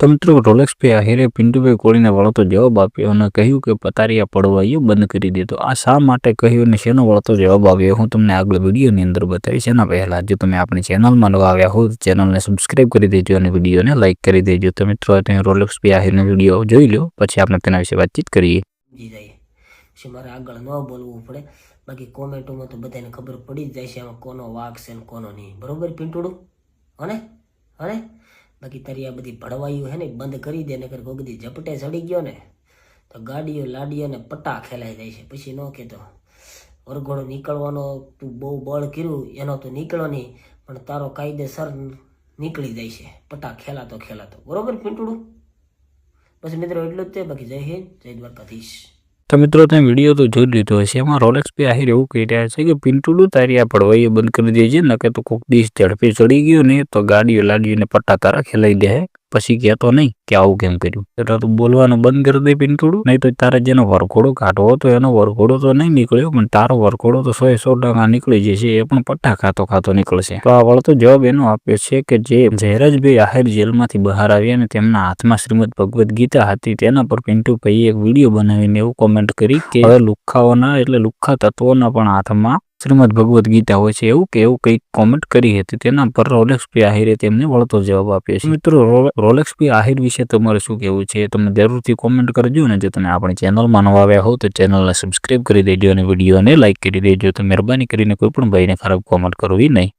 તો મિત્રો રોલેક્સ આહિરે પિન્ટુભાઈ કોળીને વળતો જવાબ આપ્યો અને કહ્યું કે પતારિયા પડવાઈઓ બંધ કરી દેતો આ શા માટે કહ્યું અને શેનો વળતો જવાબ આવ્યો? હું તમને આગળ વિડીયોની અંદર બતાવીશ. એના પહેલાં જો તમે આપણી ચેનલમાં નવા આવ્યા હો ચેનલને સબસ્ક્રાઇબ કરી દેજો અને વિડીયોને લાઇક કરી દેજો. તો મિત્રો તમે રોલેક્સ આહિરનો વીડિયો જોઈ લો, પછી આપણે તેના વિશે વાતચીત કરીએ. મારે આગળ ન બોલવું પડે. બાકી કોમેન્ટોમાં તો બધાને ખબર પડી જ જાય છે આમાં કોનો વાક છે કોનો નહીં. બરોબર પિન્ટુડું? અને હને બાકી તારી આ બધી ભળવાયું હે ને બંધ કરી દે, નકર કોગદી ઝપટે ચડી ગયો ને, તો ગાડીઓ લાડીઓ ને પટ્ટા ખેલાઈ જાય છે. પછી ન કહેતો, વરઘોડો નીકળવાનો તું બહુ બળ કર્યું, એનો તો નીકળ્યો નહીં, પણ તારો કાયદેસર નીકળી જાય છે. પટ્ટા ખેલાતો ખેલાતો. બરોબર પિન્ટુડું બસ મિત્રો, એટલું જ તે, બાકી જય હિન્દ, જય દ્વારકાધીશ. તો મિત્રો, તમે વીડિયો તો જોઈ લીધો હશે. એમાં રોલેક્સ પે આહિર એવું કહી રહ્યા છે કે પિન્ટુડું તારી આ પડવાઈએ બંધ કરી દેજે નકે તો કોક દિશ ઝડપે ચડી ગયો ને, તો ગાડીઓ લાડીઓને પટ્ટા તારા ખેલાઈ દે પછી કહેતો નહીં કે આવું કેમ કર્યું? એટલે તું બોલવાનું બંધ કરી દે પિન્ટુડું. નહીં તો તારે જેનો વરઘોડો કાઢવો હતો, એનો વરઘોડો તો નહીં નીકળ્યો, પણ તારો વરઘોડો તો સો સો ટકા નીકળી જશે, એ પણ પટ્ટા ખાતો ખાતો નીકળશે. તો આ વળતો જવાબ એનો આપ્યો છે કે જે જયરાજભાઈ આહિર જેલમાંથી બહાર આવ્યા અને તેમના હાથમાં શ્રીમદ ભગવદ્ ગીતા હતી, તેના પર પિન્ટુભાઈએ એક વીડિયો બનાવીને એવું કોમેન્ટ કરી કે, હવે લુખ્ખાઓના એટલે લુખ્ખા તત્વોના પણ હાથમાં શ્રીમદ ભગવદ્ ગીતા હોય છે, એવું કે એવું કંઈક કોમેન્ટ કરી હતી, તેના પર રોલેક્સ પી આહિરે તેમને વળતો જવાબ આપ્યો છે. મિત્રો રોલેક્સ પી આહિર વિશે તમારે શું કહેવું છે તમે જરૂરથી કોમેન્ટ કરજો ને, જો તમે આપણી ચેનલમાં નવા આવ્યા હો, તો ચેનલને સબસ્ક્રાઈબ કરી દેજો અને વિડીયોને લાઇક કરી દેજો, તો મહેરબાની કરીને કોઈ પણ ભાઈને ખરાબ કોમેન્ટ કરવી નહીં.